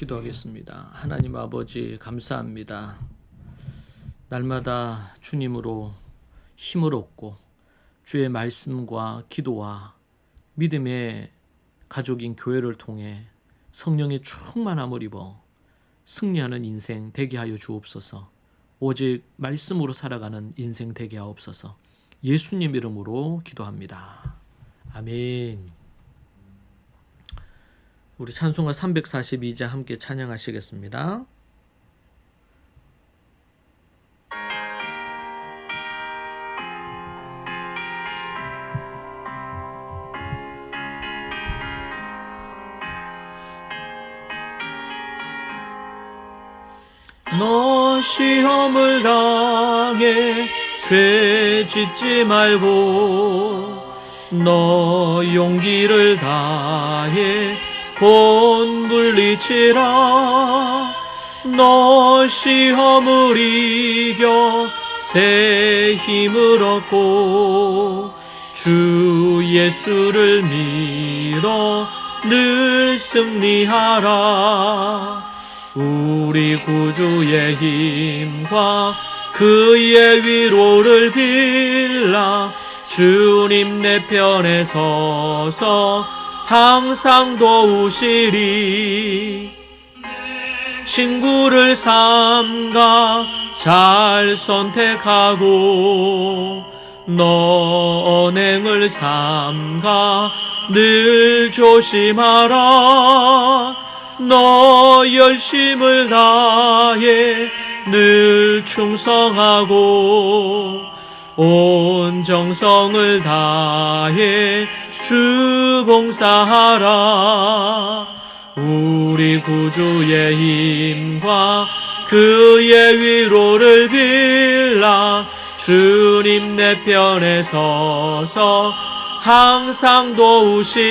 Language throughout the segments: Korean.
기도하겠습니다. 하나님 아버지 감사합니다. 날마다 주님으로 힘을 얻고 주의 말씀과 기도와 믿음의 가족인 교회를 통해 성령의 충만함을 입어 승리하는 인생 되게 하여 주옵소서. 오직 말씀으로 살아가는 인생 되게 하옵소서. 예수님 이름으로 기도합니다. 아멘. 우리 찬송가 342자 함께 찬양하시겠습니다. 너 시험을 당해 죄 짓지 말고 너 용기를 다해 곧 물리치라. 너 시험을 이겨 새 힘을 얻고 주 예수를 믿어 늘 승리하라. 우리 구주의 힘과 그의 위로를 빌라. 주님 내 편에 서서 항상 도우시리 친구를 삼가 잘 선택하고 너 언행을 삼가 늘 조심하라. 너 열심을 다해 늘 충성하고 온 정성을 다해 주 봉사하라. 우리 구주의 힘과 그의 위로를 빌라. 주님 내 편에 서서 항상 도우시리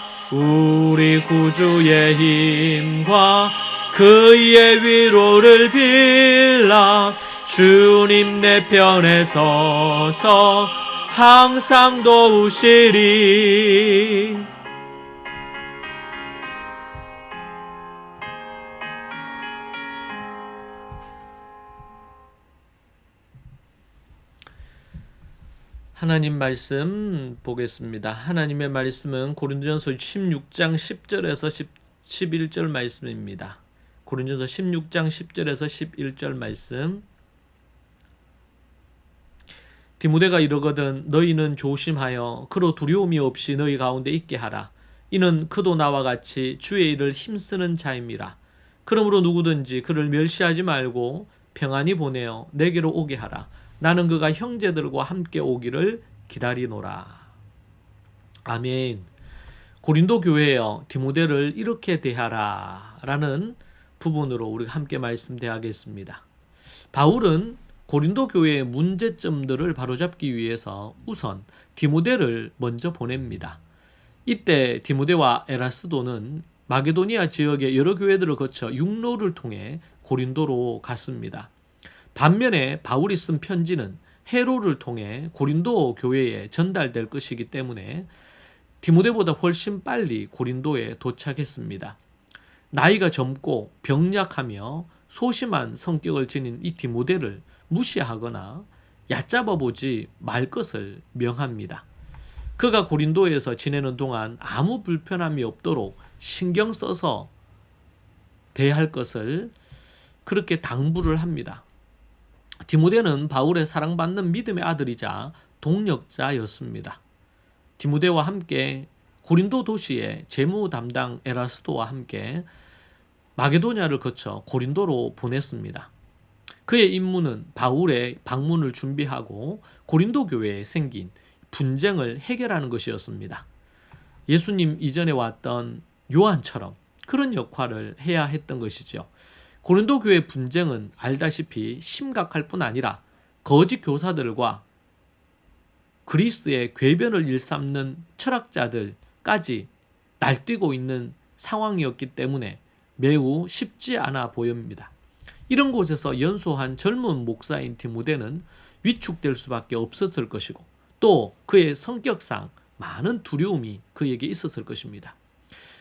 우리 구주의 힘과 그의 위로를 빌라 주님 내 편에 서서 항상 도우시리 하나님 말씀 보겠습니다. 하나님의 말씀은 고린도전서 16장 10절에서 11절 말씀입니다. 고린도전서 16장 10절에서 11절 말씀. 디모데가 이러거든 너희는 조심하여 그로 두려움이 없이 너희 가운데 있게 하라. 이는 그도 나와 같이 주의 일을 힘쓰는 자임이라. 그러므로 누구든지 그를 멸시하지 말고 평안히 보내어 내게로 오게 하라. 나는 그가 형제들과 함께 오기를 기다리노라. 아멘. 고린도 교회여 디모데를 이렇게 대하라 라는 부분으로 우리가 함께 말씀대하겠습니다. 바울은 고린도 교회의 문제점들을 바로잡기 위해서 우선 디모데를 먼저 보냅니다. 이때 디모데와 에라스도는 마게도니아 지역의 여러 교회들을 거쳐 육로를 통해 고린도로 갔습니다. 반면에 바울이 쓴 편지는 헤로를 통해 고린도 교회에 전달될 것이기 때문에 디모데보다 훨씬 빨리 고린도에 도착했습니다. 나이가 젊고 병약하며 소심한 성격을 지닌 이 디모데를 무시하거나 얕잡아 보지 말 것을 명합니다. 그가 고린도에서 지내는 동안 아무 불편함이 없도록 신경 써서 대할 것을 그렇게 당부를 합니다. 디모데는 바울의 사랑받는 믿음의 아들이자 동력자였습니다. 디모데와 함께 고린도 도시의 재무 담당 에라스도와 함께 마게도냐를 거쳐 고린도로 보냈습니다. 그의 임무는 바울의 방문을 준비하고 고린도 교회에 생긴 분쟁을 해결하는 것이었습니다. 예수님 이전에 왔던 요한처럼 그런 역할을 해야 했던 것이죠. 고린도 교회 분쟁은 알다시피 심각할 뿐 아니라 거짓 교사들과 그리스의 궤변을 일삼는 철학자들까지 날뛰고 있는 상황이었기 때문에 매우 쉽지 않아 보입니다. 이런 곳에서 연소한 젊은 목사인 디모데는 위축될 수밖에 없었을 것이고 또 그의 성격상 많은 두려움이 그에게 있었을 것입니다.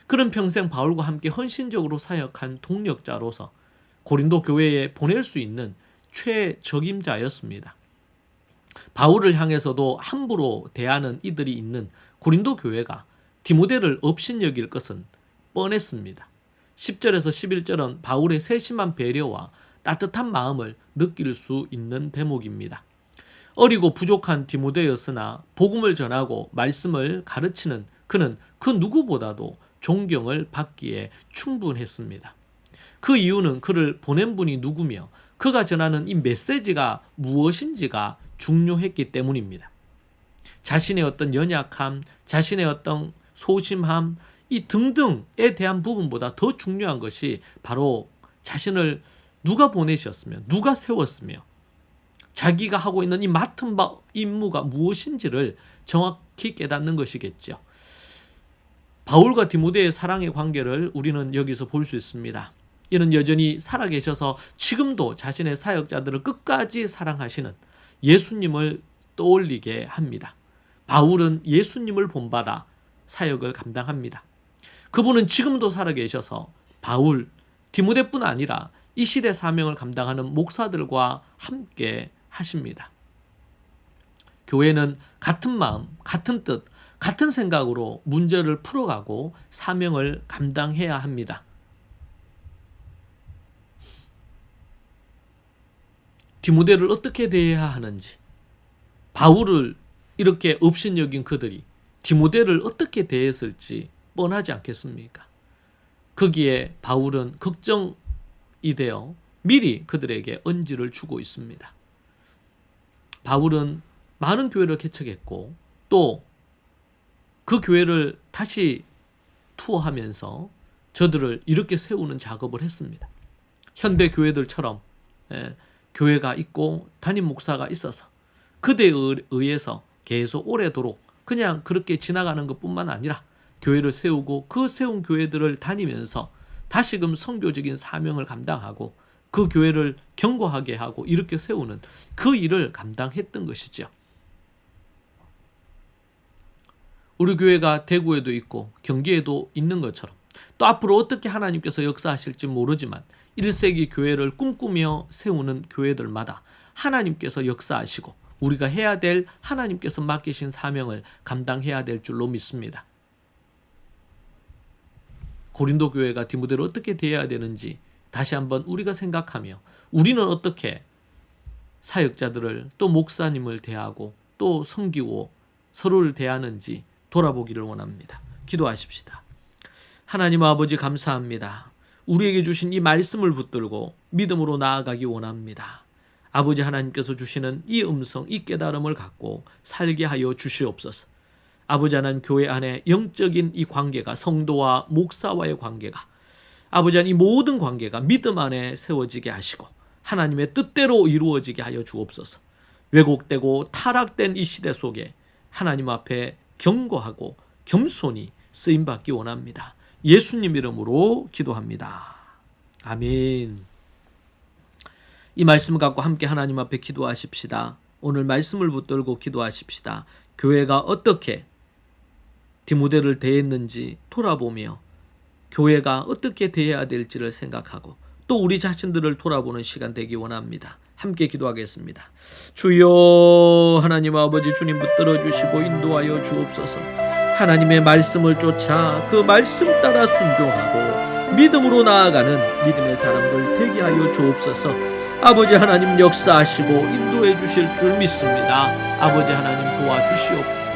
그런 평생 바울과 함께 헌신적으로 사역한 동력자로서 고린도 교회에 보낼 수 있는 최적임자였습니다. 바울을 향해서도 함부로 대하는 이들이 있는 고린도 교회가 디모데를 업신여길 것은 뻔했습니다. 10절에서 11절은 바울의 세심한 배려와 따뜻한 마음을 느낄 수 있는 대목입니다. 어리고 부족한 디모데였으나 복음을 전하고 말씀을 가르치는 그는 그 누구보다도 존경을 받기에 충분했습니다. 그 이유는 그를 보낸 분이 누구며 그가 전하는 이 메시지가 무엇인지가 중요했기 때문입니다. 자신의 어떤 연약함, 자신의 어떤 소심함, 이 등등에 대한 부분보다 더 중요한 것이 바로 자신을 누가 보내셨으며 누가 세웠으며 자기가 하고 있는 이 맡은 바 임무가 무엇인지를 정확히 깨닫는 것이겠죠. 바울과 디모데의 사랑의 관계를 우리는 여기서 볼 수 있습니다. 이는 여전히 살아계셔서 지금도 자신의 사역자들을 끝까지 사랑하시는 예수님을 떠올리게 합니다. 바울은 예수님을 본받아 사역을 감당합니다. 그분은 지금도 살아계셔서 바울, 디모데뿐 아니라 이 시대 사명을 감당하는 목사들과 함께 하십니다. 교회는 같은 마음, 같은 뜻, 같은 생각으로 문제를 풀어가고 사명을 감당해야 합니다. 디모데를 어떻게 대해야 하는지, 바울을 이렇게 업신여긴 그들이 디모데를 어떻게 대했을지 뻔하지 않겠습니까? 거기에 바울은 걱정이 되어 미리 그들에게 언지를 주고 있습니다. 바울은 많은 교회를 개척했고 또 그 교회를 다시 투어하면서 저들을 이렇게 세우는 작업을 했습니다. 현대 교회들처럼 예, 교회가 있고 담임 목사가 있어서 그대에 의해서 계속 오래도록 그냥 그렇게 지나가는 것뿐만 아니라 교회를 세우고 그 세운 교회들을 다니면서 다시금 성교적인 사명을 감당하고 그 교회를 견고하게 하고 이렇게 세우는 그 일을 감당했던 것이죠. 우리 교회가 대구에도 있고 경기에도 있는 것처럼 또 앞으로 어떻게 하나님께서 역사하실지 모르지만 1세기 교회를 꿈꾸며 세우는 교회들마다 하나님께서 역사하시고 우리가 해야 될 하나님께서 맡기신 사명을 감당해야 될 줄로 믿습니다. 고린도 교회가 디모데를 어떻게 대해야 되는지 다시 한번 우리가 생각하며 우리는 어떻게 사역자들을 또 목사님을 대하고 또 섬기고 서로를 대하는지 돌아보기를 원합니다. 기도하십시다. 하나님 아버지 감사합니다. 우리에게 주신 이 말씀을 붙들고 믿음으로 나아가기 원합니다. 아버지 하나님께서 주시는 이 음성, 이 깨달음을 갖고 살게 하여 주시옵소서. 아버지 하나님 교회 안에 영적인 이 관계가 성도와 목사와의 관계가 아버지 하나님 이 모든 관계가 믿음 안에 세워지게 하시고 하나님의 뜻대로 이루어지게 하여 주옵소서. 왜곡되고 타락된 이 시대 속에 하나님 앞에 경고하고 겸손히 쓰임 받기 원합니다. 예수님 이름으로 기도합니다. 아멘. 이 말씀을 갖고 함께 하나님 앞에 기도하십시다. 오늘 말씀을 붙들고 기도하십시다. 교회가 어떻게 디모데를 대했는지 돌아보며 교회가 어떻게 대해야 될지를 생각하고 또 우리 자신들을 돌아보는 시간 되기 원합니다. 함께 기도하겠습니다. 주여 하나님 아버지 주님 붙들어 주시고 인도하여 주옵소서. 하나님의 말씀을 쫓아 그 말씀 따라 순종하고 믿음으로 나아가는 믿음의 사람들 되게 하여 주옵소서. 아버지 하나님 역사하시고 인도해 주실 줄 믿습니다. 아버지 하나님 도와주시옵소서.